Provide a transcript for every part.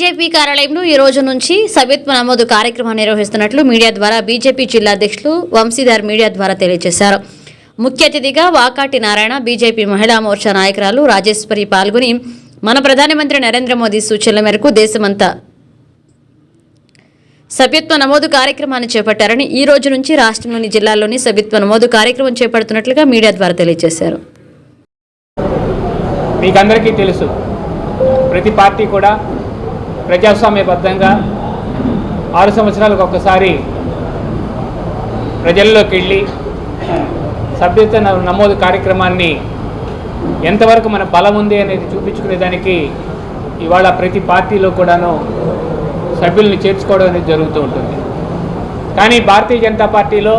BJP కార్యాలయంలో ఈ రోజు నుంచి సభ్యత్వ నమోదు కార్యక్రమం నిర్వహిస్తున్నట్లు మీడియా ద్వారా బీజేపీ జిల్లా అధ్యక్షులు వంశీధర్ మీడియా ద్వారా తెలియజేశారు. ముఖ్య అతిథిగా వాకాటి నారాయణ బీజేపీ మహిళా మోర్చా నాయకురాలు రాజేశ్వరి పాల్గొని మన ప్రధానమంత్రి నరేంద్ర మోదీ సూచనల మేరకు దేశమంతా సభ్యత్వ నమోదు కార్యక్రమాన్ని చేపట్టారని ఈ రోజు నుంచి రాష్ట్రంలోని జిల్లాల్లోని సభ్యత్వ నమోదు కార్యక్రమం చేపడుతున్నట్లుగా మీడియా ద్వారా తెలియజేశారు. మీకందరికీ తెలుసు ప్రతి పార్టీ కూడా ప్రజాస్వామ్యబద్ధంగా ఆరు సంవత్సరాలకు ఒక్కసారి ప్రజల్లోకి వెళ్ళి సభ్యత నమోదు కార్యక్రమాన్ని ఎంతవరకు మన బలం ఉంది అనేది చూపించుకునేదానికి ఇవాళ ప్రతి పార్టీలో కూడాను సభ్యుల్ని చేర్చుకోవడం అనేది జరుగుతూ ఉంటుంది. కానీ భారతీయ జనతా పార్టీలో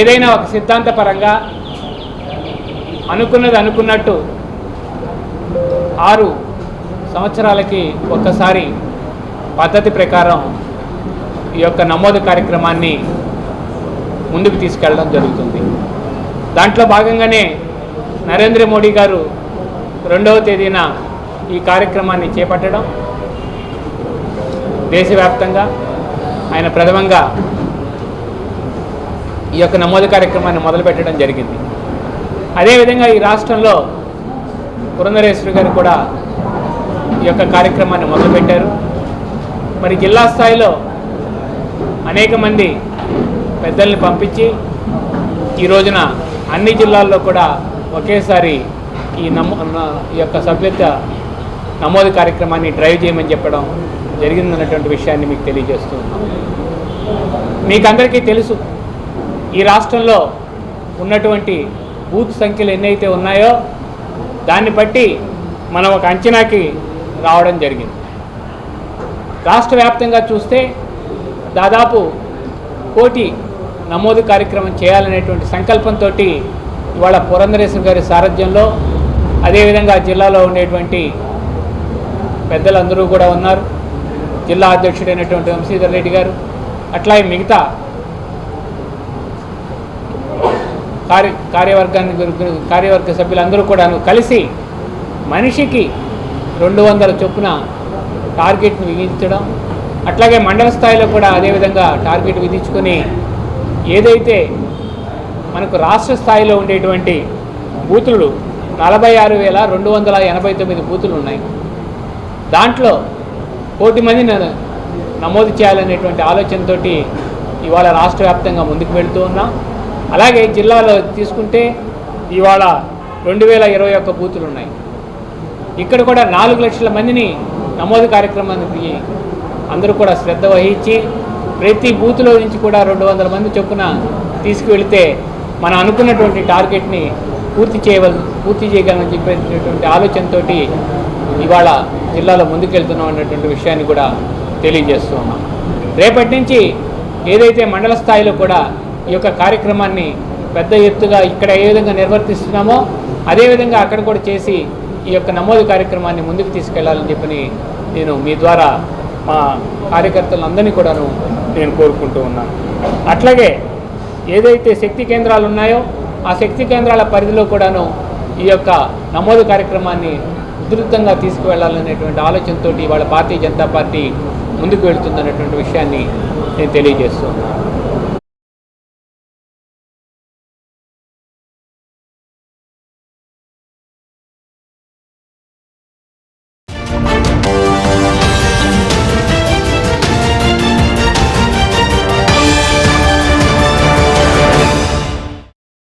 ఏదైనా ఒక సిద్ధాంతపరంగా అనుకున్నది అనుకున్నట్టు ఆరు సంవత్సరాలకి ఒక్కసారి పద్ధతి ప్రకారం ఈ యొక్క నమోదు కార్యక్రమాన్ని ముందుకు తీసుకెళ్ళడం జరుగుతుంది. దాంట్లో భాగంగానే నరేంద్ర మోడీ గారు రెండవ తేదీన ఈ కార్యక్రమాన్ని చేపట్టడం దేశవ్యాప్తంగా ఆయన ప్రథమంగా ఈ యొక్క నమోదు కార్యక్రమాన్ని మొదలుపెట్టడం జరిగింది. అదేవిధంగా ఈ రాష్ట్రంలో పురంధరేశ్వరి గారు కూడా ఈ యొక్క కార్యక్రమాన్ని మొదలుపెట్టారు. మరి జిల్లా స్థాయిలో అనేక మంది పెద్దల్ని పంపించి ఈ రోజున అన్ని జిల్లాల్లో కూడా ఒకేసారి ఈ నమో ఈ యొక్క సభ్యత నమోదు కార్యక్రమాన్ని డ్రైవ్ చేయమని చెప్పడం జరిగిందన్నటువంటి విషయాన్ని మీకు తెలియజేస్తూ ఉన్నాం. మీకు అందరికీ తెలుసు ఈ రాష్ట్రంలో ఉన్నటువంటి బూత్ సంఖ్యలు ఎన్నైతే ఉన్నాయో దాన్ని బట్టి మనం ఒక అంచనాకి రావడం జరిగింది. రాష్ట్ర వ్యాప్తంగా చూస్తే దాదాపు కోటి నమోదు కార్యక్రమం చేయాలనేటువంటి సంకల్పంతో ఇవాళ పురంధరేశ్వర గారి సారథ్యంలో అదేవిధంగా జిల్లాలో ఉండేటువంటి పెద్దలందరూ కూడా ఉన్నారు. జిల్లా అధ్యక్షుడైనటువంటి వంశీధర్ రెడ్డి గారు అట్లాగే మిగతా కార్య కార్యవర్గాన్ని కార్యవర్గ సభ్యులందరూ కూడా కలిసి మనిషికి రెండు వందల చొప్పున టార్గెట్ను విధించడం అట్లాగే మండల స్థాయిలో కూడా అదేవిధంగా టార్గెట్ విధించుకొని ఏదైతే మనకు రాష్ట్ర స్థాయిలో ఉండేటువంటి బూతులు నలభై ఆరు వేల రెండు వందల ఎనభై తొమ్మిది బూతులు ఉన్నాయి. దాంట్లో కోటి మంది న- నమోదు చేయాలనేటువంటి ఆలోచనతోటి ఇవాళ రాష్ట్ర వ్యాప్తంగా ముందుకు వెళుతూ ఉన్నాం. అలాగే జిల్లాలో తీసుకుంటే ఇవాళ రెండు వేల ఇరవై ఒక్క బూతులు ఉన్నాయి. ఇక్కడ కూడా నాలుగు లక్షల మందిని నమోదు కార్యక్రమానికి అందరూ కూడా శ్రద్ధ వహించి ప్రతి బూత్లో నుంచి కూడా రెండు వందల మంది చొప్పున తీసుకువెళితే మనం అనుకున్నటువంటి టార్గెట్ని పూర్తి చేయవల పూర్తి చేయగలని చెప్పేటటువంటి ఆలోచనతో ఇవాళ జిల్లాలో ముందుకెళ్తున్నాం అన్నటువంటి విషయాన్ని కూడా తెలియజేస్తూ ఉన్నాం. రేపటి నుంచి ఏదైతే మండల స్థాయిలో కూడా ఈ యొక్క కార్యక్రమాన్ని పెద్ద ఎత్తుగా ఇక్కడ ఏ విధంగా నిర్వర్తిస్తున్నామో అదేవిధంగా అక్కడ కూడా చేసి ఈ యొక్క నమోదు కార్యక్రమాన్ని ముందుకు తీసుకెళ్ళాలని చెప్పని నేను మీ ద్వారా మా కార్యకర్తలందరినీ కూడాను నేను కోరుకుంటూ ఉన్నాను. అట్లాగే ఏదైతే శక్తి కేంద్రాలు ఉన్నాయో ఆ శక్తి కేంద్రాల పరిధిలో కూడాను ఈ యొక్క నమోదు కార్యక్రమాన్ని ఉధృతంగా తీసుకువెళ్ళాలనేటువంటి ఆలోచనతోటి ఇవాళ భారతీయ జనతా పార్టీ ముందుకు వెళుతుందనేటువంటి విషయాన్ని నేను తెలియజేస్తూ ఉన్నాను.